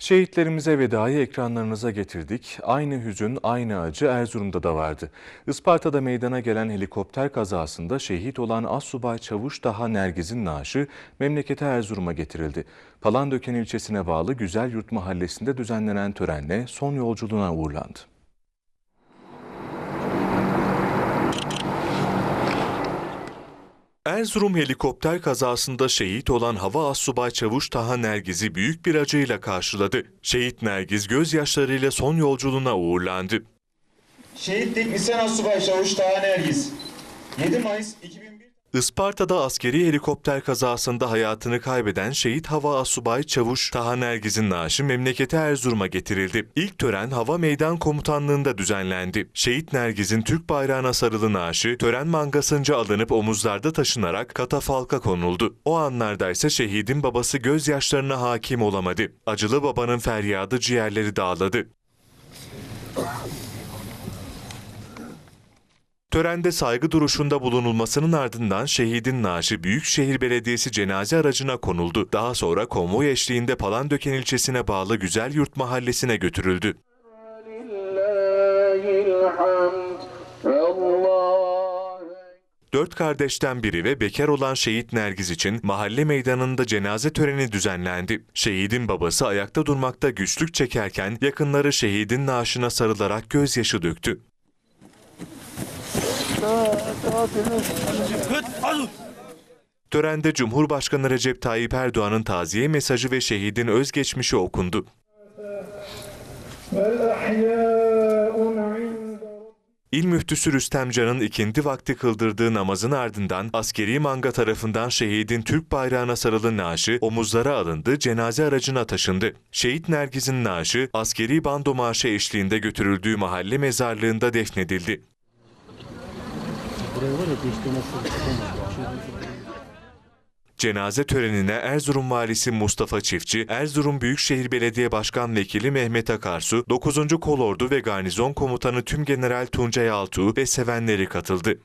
Şehitlerimize vedayı ekranlarınıza getirdik. Aynı hüzün, aynı acı Erzurum'da da vardı. Isparta'da meydana gelen helikopter kazasında şehit olan Assubay Çavuş Daha Nergiz'in naaşı memlekete Erzurum'a getirildi. Palandöken ilçesine bağlı Güzelyurt mahallesinde düzenlenen törenle son yolculuğuna uğurlandı. Erzurum helikopter kazasında şehit olan Hava Assubay Çavuş Taha Nergiz'i büyük bir acıyla karşıladı. Şehit Nergiz gözyaşlarıyla son yolculuğuna uğurlandı. Şehitlik Lisan Asubay Çavuş Taha Nergiz. 7 Mayıs 2001 Isparta'da askeri helikopter kazasında hayatını kaybeden şehit Hava Asubay Çavuş Taha Nergiz'in naaşı memlekete Erzurum'a getirildi. İlk tören Hava Meydan Komutanlığı'nda düzenlendi. Şehit Nergiz'in Türk bayrağına sarılı naaşı tören mangasınca alınıp omuzlarda taşınarak katafalka konuldu. O anlarda ise şehidin babası gözyaşlarına hakim olamadı. Acılı babanın feryadı ciğerleri dağladı. Törende saygı duruşunda bulunulmasının ardından şehidin naaşı Büyükşehir Belediyesi cenaze aracına konuldu. Daha sonra konvoy eşliğinde Palandöken ilçesine bağlı Güzelyurt mahallesine götürüldü. Dört kardeşten biri ve bekar olan şehit Nergiz için mahalle meydanında cenaze töreni düzenlendi. Şehidin babası ayakta durmakta güçlük çekerken yakınları şehidin naaşına sarılarak gözyaşı döktü. Törende Cumhurbaşkanı Recep Tayyip Erdoğan'ın taziye mesajı ve şehidin özgeçmişi okundu. İl müftüsü Rüstem Can'ın ikindi vakti kıldırdığı namazın ardından askeri manga tarafından şehidin Türk bayrağına sarılı naaşı omuzlara alındı, cenaze aracına taşındı. Şehit Nergiz'in naaşı askeri bando marşı eşliğinde götürüldüğü mahalle mezarlığında defnedildi. Cenaze törenine Erzurum Valisi Mustafa Çiftçi, Erzurum Büyükşehir Belediye Başkan Vekili Mehmet Akarsu, 9. Kolordu ve Garnizon Komutanı Tümgeneral Tuncay Altuğ ve sevenleri katıldı.